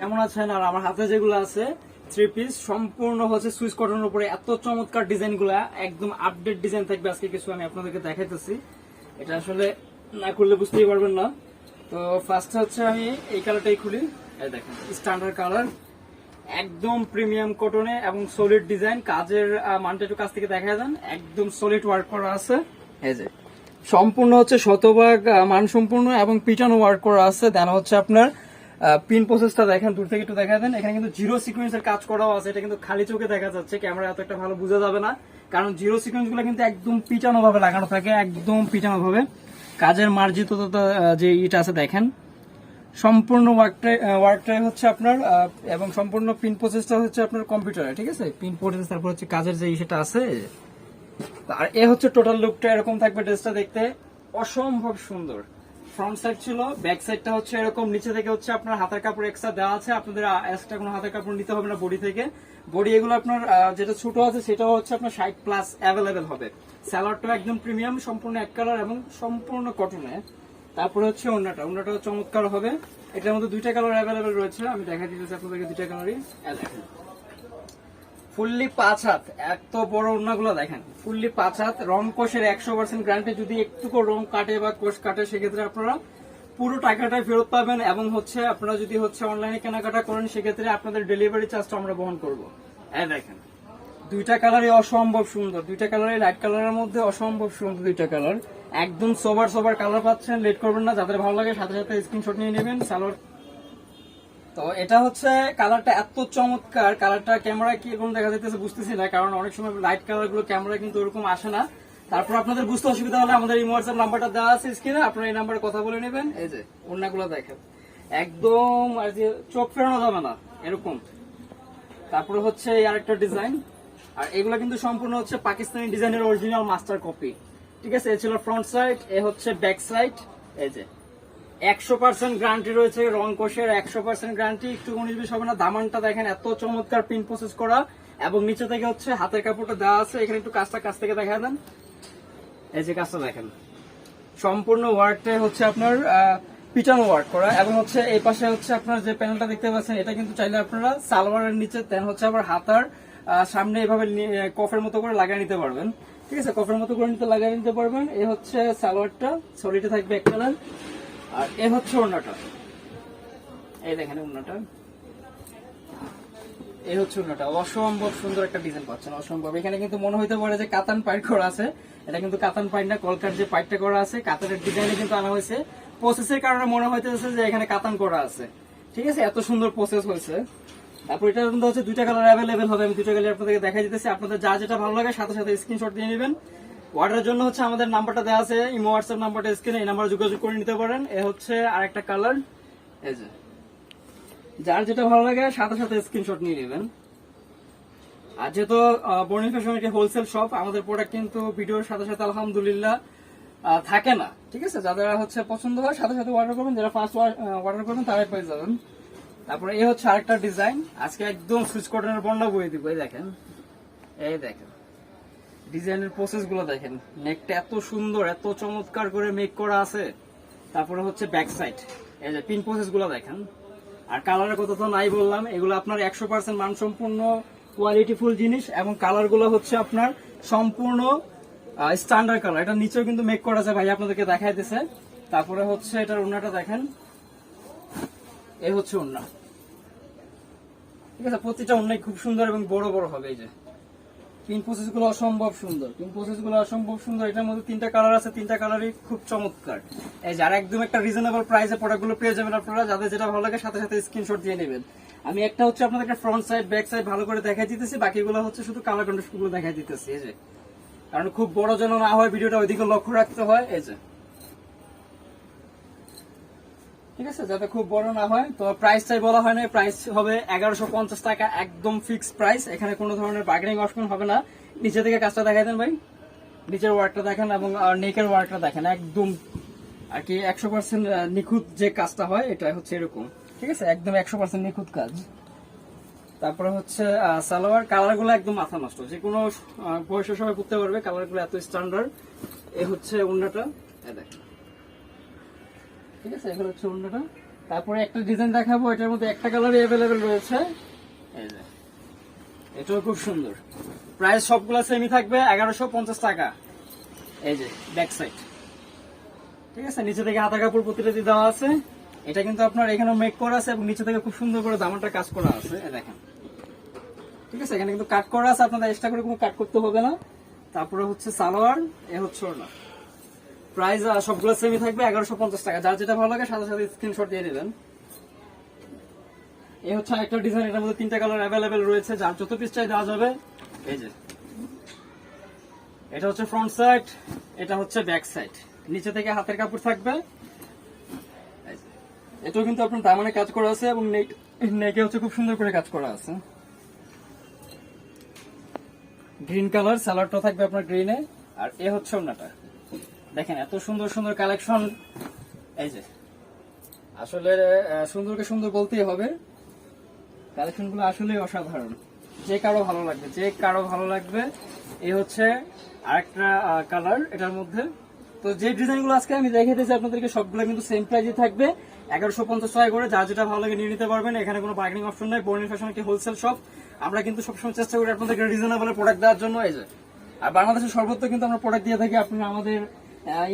কেমন আছেন? আর আমার হাতে যেগুলো আছে থ্রি পিস সম্পূর্ণ হচ্ছে সুইচ কটনের উপরে এত চমৎকার ডিজাইনগুলা একদম আপডেট ডিজাইন থাকবে আজকে কিছু আমি আপনাদেরকে দেখাইতেছি। এটা আসলে না করলে বুঝতেই পারবেন না। তো ফার্স্টে হচ্ছে আমি এই কালারটাই খুলি। দেখেন স্ট্যান্ডার্ড কালার একদম প্রিমিয়াম কটনে এবং সলিড ডিজাইন কাজের মানটা একটু কাছ থেকে দেখা যান একদম সলিড ওয়ার্ক করা আছে। এই যে, সম্পূর্ণ হচ্ছে শতভাগ মানসম্পূর্ণ এবং পিটানো ওয়ার্ক করা আছে। দেন হচ্ছে আপনার পিন প্রসেসটা দেখেন, দূর থেকে একটু দেখা দেন। এখানে কিন্তু জিরো সিকোয়েন্সের কাজ করাও আছে। এটা কিন্তু খালি চোখে দেখা যাচ্ছে। ক্যামেরা এত একটা ভালো বোঝা যাবে না। কারণ জিরো সিকোয়েন্সগুলো কিন্তু একদম পিটানো ভাবে লাগানো থাকে, একদম পিটানো ভাবে কাজের মার্জিত যে ইটা আছে, দেখেন। সম্পূর্ণ ওয়ার্কটাই ওয়ার্কটাই হচ্ছে আপনার এবং সম্পূর্ণ পিন প্রসেসটা হচ্ছে আপনার কম্পিউটারে ঠিক আছে? পিন প্রসেস তারপর হচ্ছে কাজের যে সেটা আছে। আর এ হচ্ছে টোটাল লুকটা এরকম থাকবে ড্রেসটা দেখতে। অসম্ভব সুন্দর। ফ্রন্ট সাইড ছিল ব্যাক সাইডটা হচ্ছে এরকম, নিচে থেকে হচ্ছে আপনার হাতের কাপড় এক্সট্রা দেওয়া আছে, আপনাদের এক্সট্রা কোনো হাতের কাপড় নিতে হবে না বডি থেকে। বডি এগুলো আপনার যেটা ছোট আছে সেটাও হচ্ছে আপনার ষাট প্লাস অ্যাভেলেবেল হবে। স্যালাডটা একদম প্রিমিয়াম সম্পূর্ণ এক কালার এবং সম্পূর্ণ কটনে তারপরে হচ্ছে অন্যটা অন্যটা চমৎকার হবে। এটার মধ্যে দুইটা কালার অ্যাভেলেবেল রয়েছে, আমি দেখা দিতেছি আপনাদেরকে দুইটা কালারই দেখেন। ফুললি পাঁচ হাত, এত বড় ওড়নাগুলো দেখেন। ফুললি পাঁচ হাত, রং কোষের একশো পার্সেন্ট গ্যারান্টি যদি একটুকু রং কাটে বা কোষ কাটে, সেক্ষেত্রে আপনারা পুরো টাকাটাই ফেরত পাবেন এবং হচ্ছে আপনারা যদি হচ্ছে অনলাইনে কেনাকাটা করেন, সেক্ষেত্রে আপনাদের ডেলিভারি চার্জটা আমরা বহন করব। এই দেখেন, দুইটা কালারই অসম্ভব সুন্দর, দুইটা কালারই লাইট কালারের মধ্যে অসম্ভব সুন্দর দুইটা কালার একদম সোবার সোবার কালার পাচ্ছেন লেট করবেন না, যাদের ভালো লাগে সাথে সাথে স্ক্রিনশট নিয়ে নেবেন। সালোয়ার তো এটা হচ্ছে কালারটা এত চমৎকার কালারটা ক্যামেরা কি এরকম দেখা যাইতেছে বুঝতেছি না, কারণ অনেক সময় লাইট কালারগুলো ক্যামেরা কিন্তু ওরকম আসে না। তারপর আপনাদের বুঝতে অসুবিধা হলে আমাদের এই হোয়াটসঅ্যাপ নাম্বারটা দেওয়া আছে স্ক্রিনে আপনারা এই নাম্বারে কথা বলে নেবেন। এই যে অন্যগুলো দেখেন। একদম আর যে চোখ ফেরানো যাবে না, এরকম। তারপরে হচ্ছে এই আরেকটা ডিজাইন আর এগুলো কিন্তু সম্পূর্ণ হচ্ছে পাকিস্তানি ডিজাইনের অরিজিনাল মাস্টার কপি ঠিক আছে, এ ছিল ফ্রন্ট সাইড এ হচ্ছে ব্যাক সাইড এই যে একশো পার্সেন্ট গ্যারান্টি রয়েছে রং কোষের একশো পার্সেন্ট গ্যারান্টি একটু উনিশ বিশ হবে না, দামানটা দেখেন, এত চমৎকার পিন প্রসেস করা। এবং নিচে থেকে হচ্ছে হাতের কাপড়টা দেওয়া আছে। এখানে একটু কাজটা কাছ থেকে দেখা দেন। এই যে কাজটা দেখেন। সম্পূর্ণ ওয়ার্কটা হচ্ছে আপনার পিটানো ওয়ার্ক করা। এবং হচ্ছে এই পাশে হচ্ছে আপনার যে প্যানেলটা দেখতে পাচ্ছেন, এটা কিন্তু চাইলে আপনারা সালোয়ারের নিচে দেন হচ্ছে আবার হাতার সামনে এভাবে কফের মতো করে লাগিয়ে নিতে পারবেন। ঠিক আছে? কফের মতো করে নিতে, লাগিয়ে নিতে পারবেন। এ হচ্ছে সালোয়ারটা সলিডে থাকবে এক কালার আর এ হচ্ছে ওড়নাটা। এই দেখেন ওড়নাটা। এই হচ্ছে ওড়নাটা। অসম্ভব সুন্দর একটা ডিজাইন পাচ্ছেন, অসম্ভব। এখানে কিন্তু মনে হইতে পারে যে কাতান পাইট করা আছে। এটা কিন্তু কাতান পাইট না, কলকার যে পাইটটা করা আছে, কাতানের ডিজাইনে কিন্তু আনা হয়েছে। প্রসেসের কারণে মনে হইতেছে যে এখানে কাতান করা আছে। ঠিক আছে? এত সুন্দর প্রসেস হয়েছে। তারপর এটার মধ্যে হচ্ছে দুইটা কালার অ্যাভেলেবেল হবে। আমি দুইটা কালার আপনাদেরকে দেখা যেতেছি আপনাদের যা যেটা ভালো লাগে, সাথে সাথে স্ক্রিনশট দিয়ে নেবেন। অর্ডারের জন্য হচ্ছে আমাদের নাম্বারটা দেওয়া আছে, ইমো, হোয়াটসঅ্যাপ নাম্বারটা স্ক্রিনে এই নাম্বারে যোগাযোগ করে নিতে পারেন। এ হচ্ছে আরেকটা কালার। এই যে। যার যেটা ভালো লাগে, সাথে সাথে স্ক্রিনশট নিয়ে নেবেন। আর যেহেতু বর্ণিল ফ্যাশন একটি হোলসেল শপ আমাদের প্রোডাক্ট কিন্তু ভিডিওর সাথে সাথে আলহামদুলিল্লাহ থাকে না। ঠিক আছে? যাদের হচ্ছে পছন্দ হয়, সাথে সাথে অর্ডার করবেন। যারা ফার্স্ট অর্ডার করবেন, তারাই পেয়ে যাবেন। তারপরে এই হচ্ছে আরেকটা ডিজাইন আজকে একদম সুইচ কটনের বন্যা বয়ে দিব, এই দেখেন। এই দেখেন। ডিজাইনের প্রসেসগুলো দেখেন। নেকটা এত সুন্দর, এত চমৎকার করে মেক করা আছে। তারপরে হচ্ছে ব্যাক সাইড এই যে পিন প্রসেসগুলো দেখেন। আর কালারের কথা তো নাই বললাম, এগুলো আপনার একশো পার্সেন্ট মানসম্পূর্ণ কোয়ালিটিফুল জিনিস এবং কালারগুলো হচ্ছে আপনার সম্পূর্ণ স্ট্যান্ডার্ড কালার এটা নিচেও কিন্তু মেক করা আছে ভাই, আপনাদেরকে দেখাই দিছে। তারপরে হচ্ছে এটার ওড়নাটা দেখেন। এই হচ্ছে ওড়না। ঠিক আছে, প্রতিটা ওড়নাই খুব সুন্দর এবং বড় বড় হবে এই যে। পিন প্রসেসগুলো অসম্ভব সুন্দর। পিন প্রসেসগুলো অসম্ভব সুন্দর। এটার মধ্যে তিনটা কালার আছে, তিনটা কালারই খুব চমৎকার। এই যারা একদম একটা রিজনেবল প্রাইসে প্রোডাক্টগুলো পেয়ে যাবেন আপনারা, যাদের যেটা ভালো লাগে সাথে সাথে স্ক্রিনশট দিয়ে নেবেন। আমি একটা হচ্ছে আপনাদেরকে ফ্রন্ট সাইড ব্যাক সাইড ভালো করে দেখাই দিতেছি, বাকিগুলো হচ্ছে শুধু কালার কন্ডিশনগুলো দেখাই দিতেছি, এই যে। কারণ খুব বড় যেন না হয়, ভিডিওটা ওইদিকে লক্ষ্য রাখতে হয়, এই যে। ঠিক আছে? যাতে খুব বড় না হয়। তো প্রাইসটাই বলা হয় না প্রাইস হবে এগারোশো পঞ্চাশ টাকা, একদম ফিক্সড প্রাইস এখানে কোনো ধরনের বার্গেনিং অপশন হবে না। নিচে থেকে কাজটা দেখাই দেন ভাই। নিচের ওয়ার্কটা দেখেন এবং নেকের ওয়ার্কটা দেখেন। একদম আর কি একশো পার্সেন্ট নিখুঁত যে কাজটা হয় এটা হচ্ছে এরকম। ঠিক আছে? একদম একশো পার্সেন্ট নিখুঁত কাজ। তারপরে হচ্ছে সালোয়ার। কালারগুলো একদম মাথা নষ্ট। যে কোনো বয়সের সবাই করতে পারবে কালারগুলো এত স্ট্যান্ডার্ড এ হচ্ছে অন্যটা দেখেন। ঠিক আছে? এগুলো হচ্ছে অন্যটা। তারপরে একটা ডিজাইন দেখাবো, এটার মধ্যে একটা কালারই অ্যাভেলেবেল রয়েছে। এটাও খুব সুন্দর। প্রাইস সবগুলো সেমই থাকবে, এগারোশো পঞ্চাশ টাকা। এই যে ব্যাক সাইড ঠিক আছে? নিচে থেকে হাতা কাপড় প্রতিটা দেওয়া আছে। এটা কিন্তু আপনার এখানে মেক করা আছে এবং নিচে থেকে খুব সুন্দর করে দামানটা কাজ করা আছে। দেখেন। ঠিক আছে? এখানে কিন্তু কাট করা আছে। আপনাদের এক্সট্রা করে কোনো কাট করতে হবে না। তারপরে হচ্ছে সালোয়ার, এ হচ্ছে ওড়না। প্রাইস সবগুলো সেমই থাকবে, এগারোশো পঞ্চাশ টাকা। যার যেটা ভালো লাগে, সাথে সাথে স্ক্রিনশট দিয়ে দিবেন। এই হচ্ছে একটা ডিজাইন এটার মধ্যে তিনটা কালার অ্যাভেলেবেল রয়েছে। যার যত পিস চাই দেওয়া যাবে। এই যে। এটা হচ্ছে ফ্রন্ট সাইড এটা হচ্ছে ব্যাক সাইড নিচে থেকে হাতের কাপড় থাকবে। এটাও কিন্তু আপনার দামানে কাজ করা আছে এবং নেক হচ্ছে খুব সুন্দর করে কাজ করা আছে। গ্রিন কালার সালাডটা থাকবে আপনার গ্রিনে আর এ হচ্ছে ওনাটা দেখেন, এত সুন্দর সুন্দর কালেকশন এই যে, আসলে সুন্দরকে সুন্দর বলতেই হবে। কালেকশনগুলো আসলে অসাধারণ। যে কারও ভালো লাগবে, যে কারও ভালো লাগবে এই হচ্ছে আরেকটা কালার এটার মধ্যে। তো যে ডিজাইনগুলো আজকে আমি দেখে দিয়েছি আপনাদেরকে, সবগুলো কিন্তু সেম প্রাইজে থাকবে। এগারোশো পঞ্চাশ টাকা করে যা যেটা ভালো লাগে নিয়ে নিতে পারবেন। এখানে কোনো বার্গেনিং অপশন নাই বর্ণিল ফ্যাশন একটি হোলসেল শপ আমরা কিন্তু সবসময় চেষ্টা করি আপনাদেরকে রিজনেবল প্রোডাক্ট দেওয়ার জন্য। এই যে, আর বাংলাদেশের সর্বত্র কিন্তু আমরা প্রোডাক্ট দিয়ে থাকি। আপনারা আমাদের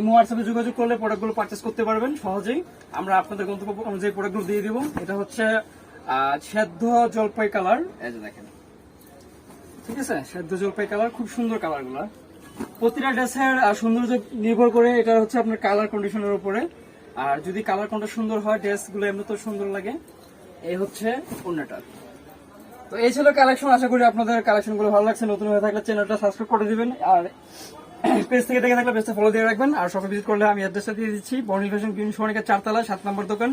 ইমো হোয়াটসঅ্যাপে যোগাযোগ করলে প্রোডাক্টগুলো পারচেস করতে পারবেন সহজেই। আমরা আপনাদের গন্তব্য অনুযায়ী প্রোডাক্টগুলো দিয়ে দিব। এটা হচ্ছে সেদ্ধ জলপাই কালার এই যে দেখেন। ঠিক আছে? সেদ্ধ জলপাই কালার খুব সুন্দর কালারগুলা। প্রতিটা ড্রেসের সৌন্দর্য নির্ভর করে এটা হচ্ছে আপনার কালার কন্ডিশনের উপরে। আর যদি কালার কোনটা সুন্দর হয় ড্রেসগুলো এমনি তো সুন্দর লাগে। এই হচ্ছে অন্যটা তো এই ছিল কালেকশন আশা করি আপনাদের কালেকশনগুলো ভালো লাগছে। নতুন হয়ে থাকলে চ্যানেলটা সাবস্ক্রাইব করে দিবেন। আর পেজ থেকে দেখে থাকলে পেজটা ফলো দিয়ে রাখবেন। আর সবাই ভিজিট করলে আমি অ্যাড্রেসটা দিয়ে দিচ্ছি। বর্ণিল ফ্যাশন গ্রিন সোনিকা চারতলা, সাত নম্বর দোকান,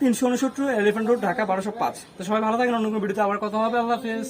তিনশো উনসত্তর এলিফেন্ট রোড ঢাকা বারোশো পাঁচ। তো সবাই ভালো থাকেন, অন্য কোনো ভিডিওতে আবার কথা হবে। আল্লাহ হাফেজ।